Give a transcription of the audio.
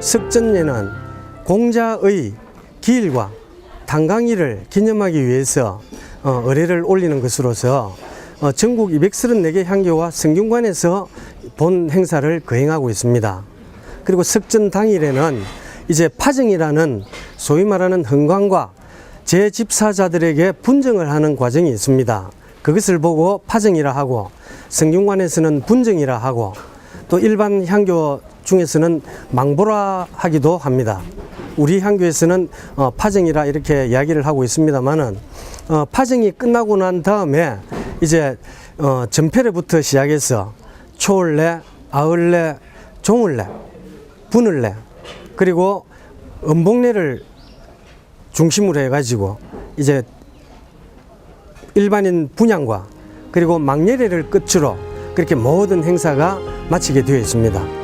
석전예는 공자의 기일과 단강일을 기념하기 위해서 어, 의례를 올리는 것으로서 어, 전국 234개 향교와 성균관에서 본 행사를 거행하고 있습니다. 그리고 석전 당일에는 이제 파정이라는 소위 말하는 흥광과 제 집사자들에게 분정을 하는 과정이 있습니다. 그것을 보고 파정이라 하고 성균관에서는 분정이라 하고 또 일반 향교 중에서는 망보라 하기도 합니다. 우리 향교에서는 어, 파정이라 이렇게 이야기를 하고 있습니다만은 어, 파정이 끝나고 난 다음에 이제 어, 전패례부터 시작해서 초을례, 아을례, 종을례, 분을례 그리고 음복례를 중심으로 해가지고 이제 일반인 분양과 그리고 망예례를 끝으로 그렇게 모든 행사가 마치게 되어 있습니다.